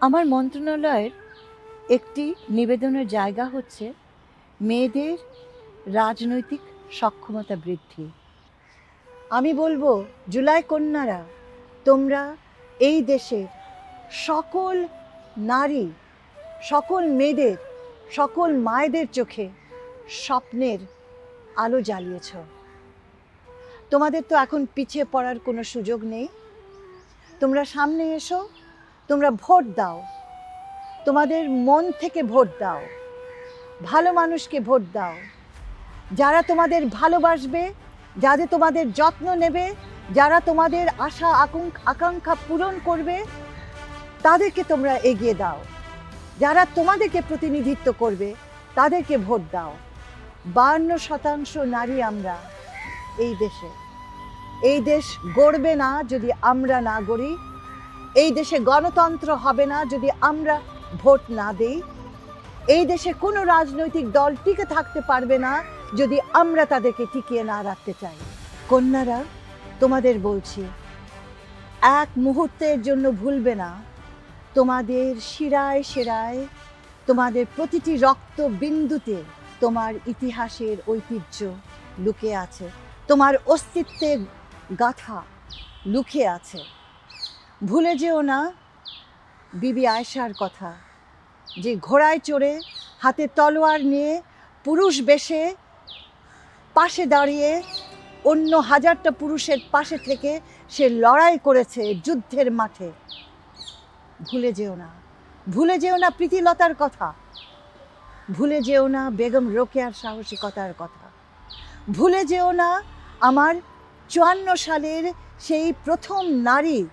আমার মন্ত্রণালয়ের একটি নিবেদনের জায়গা হচ্ছে মেয়েদের রাজনৈতিক সক্ষমতা বৃদ্ধি। আমি বলব, জুলাই কন্যারা, তোমরা এই দেশের সকল নারী, সকল মেয়েদের, সকল মায়েদের চোখে স্বপ্নের আলো জ্বালিয়েছ। তোমাদের তো এখন পিছিয়ে পড়ার কোনো সুযোগ নেই। তোমরা সামনে এসো তোমরা ভোট দাও। তোমাদের মন থেকে ভোট দাও। ভালো মানুষকে ভোট দাও। যারা তোমাদের ভালোবাসবে, যাদের তোমাদের যত্ন নেবে, যারা তোমাদের আশা আকাঙ্ক- আকাঙ্ক্ষা পূরণ করবে, তাদেরকে তোমরা এগিয়ে দাও। যারা তোমাদেরকে প্রতিনিধিত্ব করবে, তাদেরকে ভোট দাও। বান্ন শতাংশ নারী আমরা এই দেশে। এই দেশ গড়বে না যদি আমরা না গড়ি। এই দেশে গণতন্ত্র হবে না যদি আমরা ভোট না দেই। এই দেশে কোনো রাজনৈতিক দল টিকে থাকতে পারবে না যদি আমরা তাদেরকে টিকিয়ে না রাখতে চাই। কন্যারা, তোমাদের বলছি, এক মুহূর্তের জন্য ভুলবে না। তোমাদের শিরায় শিরায়, তোমাদের প্রতিটি রক্ত বিন্দুতে তোমার ইতিহাসের ঐতিহ্য লুকে আছে। তোমার অস্তিত্বের গাথা লুকিয়ে আছে। ভুলে যেও না, বিবি আয়সার কথা। যে ঘোড়ায় চড়ে, হাতে তলোয়ার নিয়ে, পুরুষ বেশে, পাশে দাঁড়িয়ে, অন্য হাজারটা পুরুষের পাশে থেকে সে লড়াই করেছে যুদ্ধের মাঠে। ভুলে যেও না, ভুলে যেও না প্রীতিলতার কথা। ভুলে যেও না বেগম রোকেয়ার সাহসিকতার কথা। ভুলে যেও না আমার চুয়ান্ন সালের সেই প্রথম নারী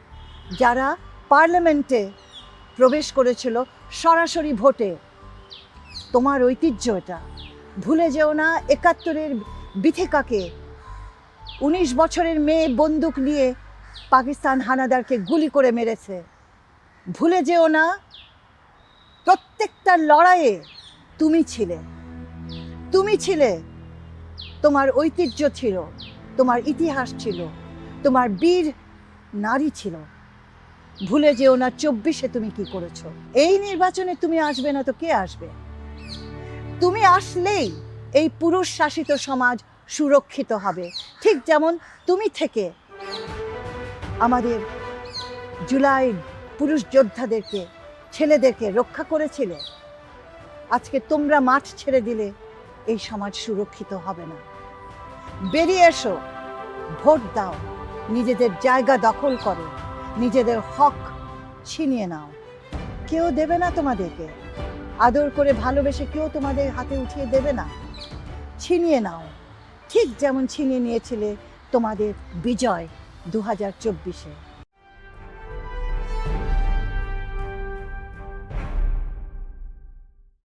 যারা পার্লামেন্টে প্রবেশ করেছিল সরাসরি ভোটে। তোমার ঐতিহ্য এটা। ভুলে যেও না একাত্তরের বিথেকাকে। উনিশ বছরের মেয়ে বন্দুক নিয়ে পাকিস্তান হানাদারকে গুলি করে মেরেছে। ভুলে যেও না প্রত্যেকটা লড়াইয়ে তুমি ছিলে। তুমি ছিলে। তোমার ঐতিহ্য ছিল, তোমার ইতিহাস ছিল, তোমার বীর নারী ছিল। ভুলে যেও না, চব্বিশে তুমি কি করেছ? এই নির্বাচনে তুমি আসবে না তো কে আসবে? তুমি আসলেই এই পুরুষ শাসিত সমাজ সুরক্ষিত হবে। ঠিক যেমন তুমি থেকে আমাদের জুলাই পুরুষ যোদ্ধাদেরকে, ছেলেদেরকে রক্ষা করেছিলে। আজকে তোমরা মাঠ ছেড়ে দিলে এই সমাজ সুরক্ষিত হবে না। বেরিয়ে এসো, ভোট দাও, নিজেদের জায়গা দখল করো। নিজেদের হক ছিনিয়ে নাও। কেউ দেবে না তোমাদেরকে। আদর করে ভালোবেসে কেউ তোমাদের হাতে উঠিয়ে দেবে না। ছিনিয়ে নাও। ঠিক যেমন ছিনিয়ে নিয়েছিলে তোমাদের বিজয় দু হাজার চব্বিশে।